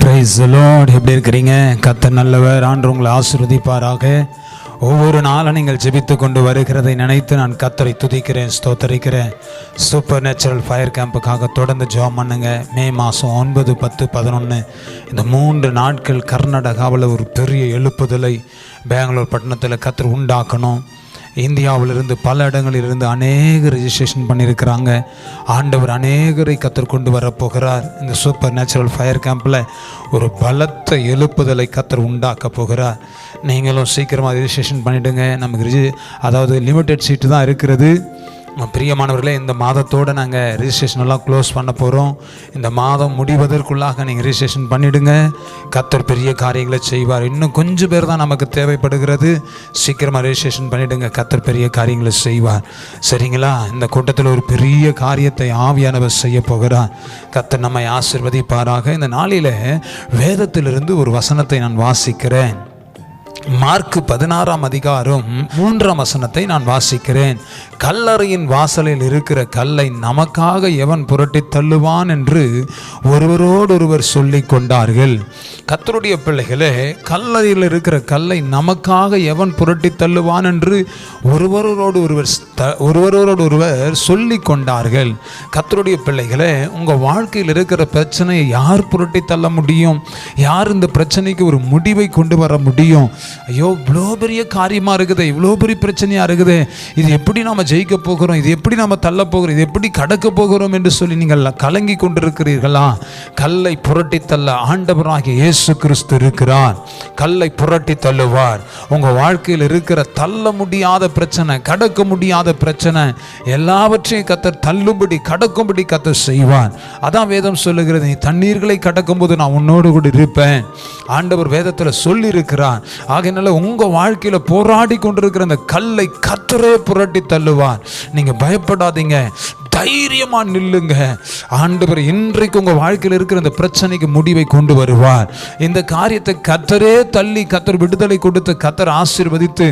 Price Lord எப்படி இருக்கிறீங்க? கத்த நல்லவர். ஆண்டு உங்களை ஆசிர்வதிப்பாராக. ஒவ்வொரு நாளும் நீங்கள் ஜெபித்து கொண்டு வருகிறதை நினைத்து நான் கத்தரை துதிக்கிறேன் ஸ்தோத்தரிக்கிறேன். சூப்பர் நேச்சுரல் ஃபயர் கேம்புக்காக தொடர்ந்து ஜெபம் பண்ணுங்க. மே மாதம் ஒன்பது பத்து பதினொன்று இந்த மூன்று நாட்கள் கர்நாடகாவில் ஒரு பெரிய எழுப்புதலை பெங்களூர் பட்டணத்தில் கத்தர் உண்டாக்கணும். இந்தியாவிலிருந்து பல இடங்களிலிருந்து அநேக ரெஜிஸ்ட்ரேஷன் பண்ணியிருக்கிறாங்க. ஆண்டவர் அநேகரை கத்தர் கொண்டு வரப்போகிறார் இந்த சூப்பர் நேச்சுரல் ஃபயர் கேம்பில் ஒரு பலத்த எழுப்புதலை கத்தர் உண்டாக்க போகிறார். நீங்களும் சீக்கிரமாக ரிஜிஸ்ட்ரேஷன் பண்ணிவிடுங்க நமக்கு ரிஜி அதாவது லிமிட்டெட் சீட்டு தான் இருக்கிறது. பிரியமானவர்களே இந்த மாதத்தோடு நாங்கள் ரிஜிஸ்ட்ரேஷனெல்லாம் க்ளோஸ் பண்ண போகிறோம் இந்த மாதம் முடிவதற்குள்ளாக நீங்கள் ரிஜிஸ்ட்ரேஷன் பண்ணிவிடுங்க கத்தர் பெரிய காரியங்களை செய்வார். இன்னும் கொஞ்சம் பேர் தான் நமக்கு தேவைப்படுகிறது. சீக்கிரமாக ரிஜிஸ்ட்ரேஷன் பண்ணிவிடுங்க கத்தர் பெரிய காரியங்களை செய்வார். சரிங்களா? இந்த கூட்டத்தில் ஒரு பெரிய காரியத்தை ஆவியானவர் செய்ய போகிறார். கத்தர் நம்மை ஆசிர்வதிப்பாராக. இந்த நாளில் வேதத்திலிருந்து ஒரு வசனத்தை நான் வாசிக்கிறேன். மார்க்கு பதினாறாம் அதிகாரம் மூன்றாம் வசனத்தை நான் வாசிக்கிறேன். கல்லறையின் வாசலில் இருக்கிற கல்லை நமக்காக எவன் புரட்டி தள்ளுவான் என்று ஒருவரோடொருவர் சொல்லி கொண்டார்கள். கத்தருடைய பிள்ளைகளே கல்லறையில் இருக்கிற கல்லை நமக்காக எவன் புரட்டி தள்ளுவான் என்று ஒருவரோடு ஒருவர் த- ஒருவரோடு ஒருவர் சொல்லி கொண்டார்கள். கத்தருடைய பிள்ளைகளே உங்கள் வாழ்க்கையில் இருக்கிற பிரச்சனையை யார் புரட்டி தள்ள முடியும்? யார் இந்த பிரச்சனைக்கு ஒரு முடிவை கொண்டு வர முடியும்? ஐயோ இவ்வளோ பெரிய காரியமாக இருக்குது இவ்வளோ பெரிய பிரச்சனையாக இருக்குது. இது எப்படி நாம் ஜெயிக்க போகிறோம்? இது எப்படி நாம் தள்ள போகிறோம்? இது எப்படி கடக்க போகிறோம் என்று சொல்லி நீங்கள் கலங்கி கொண்டிருக்கிறீர்களா? கல்லை புரட்டி தள்ள ஆண்டவராகிய இயேசு கிறிஸ்து இருக்கிறார். கல்லை புரட்டி தள்ளுவார். உங்கள் வாழ்க்கையில் இருக்கிற தள்ள முடியாத பிரச்சனை கடக்க முடியாத பிரச்சனை எல்லாவற்றையும் கத்தர் தள்ளும்படி கடக்கும்படி கத்தர் செய்வார். அதான் வேதம் சொல்லுகிறது நீ தண்ணீர்களை கடக்கும்போது நான் உன்னோடு கூட இருப்பேன். ஆண்டவர் வேதத்தில் சொல்லியிருக்கிறார். ஆகையினால உங்கள் வாழ்க்கையில் போராடி கொண்டிருக்கிற அந்த கல்லை கத்தரே புரட்டி தள்ளுவார். நீங்கள் பயப்படாதீங்க. தைரியமாக நில்லுங்க. ஆண்டவர் இன்றைக்கு உங்கள் வாழ்க்கையில் இருக்கிற இந்த பிரச்சனைக்கு முடிவை கொண்டு வருவார். இந்த காரியத்தை கத்தரே தள்ளி கத்தர் விடுதலை கொடுத்து கத்தர் ஆசீர்வதித்து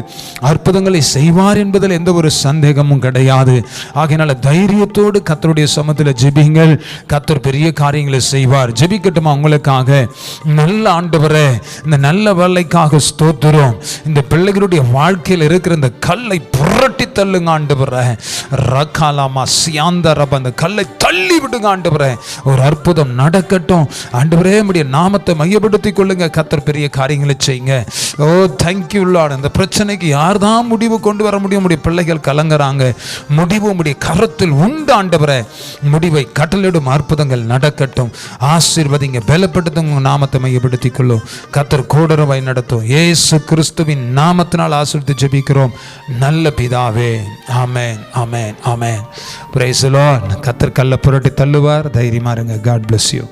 அற்புதங்களை செய்வார் என்பதில் எந்த ஒரு சந்தேகமும் கிடையாது. ஆகையினால தைரியத்தோடு கத்தருடைய சமத்தில் ஜெபிங்கள் கத்தர் பெரிய காரியங்களை செய்வார். ஜெபிக்கட்டுமா உங்களுக்காக? நல்ல ஆண்டவரே இந்த நல்ல வேலைக்காக ஸ்தோத்துறோம் இந்த பிள்ளைகளுடைய வாழ்க்கையில் இருக்கிற இந்த கல்லை புரட்டி தள்ளுங்க ஆண்டவரே. ரகாலாமா சியாந்த அந்த ரப்ப அந்த கல்லை தள்ளி விடுங்க ஆண்டவரே. ஒரு அற்புதம் நடக்கட்டும். ஆண்டவரே முடிய நாமத்தை மையப்படுத்திக் கொள்ளுங்க. கத்தர் பெரிய காரியங்களை செய்யுங்க. ஓ தேங்க்யூ லார்ட் அந்த பிரச்சனைக்கு யார் தான் முடிவு கொண்டு வர முடியும்? உடைய பிள்ளைகள் கலங்குறாங்க. முடிவு உடைய கரத்தில் உண்டு ஆண்டவரே. முடிவை கட்டளிடும் அற்புதங்கள் நடக்கட்டும். ஆசீர்வதிங்க பலப்படுத்துங்க நாமத்தை மையப்படுத்திக் கொள்ளும். கத்தர் கூடரவாய் நடத்தும். ஏசு கிறிஸ்துவின் நாமத்தினால் ஆசீர்வதித்து ஜெபிக்கிறோம். நல்ல பிதாவே. ஆமேன் ஆமேன் ஆமேன். பிரைஸ் லார்ட் கத்தர் கல்ல புரட்டி தள்ளுவார். தைரியமா இருங்க. God bless you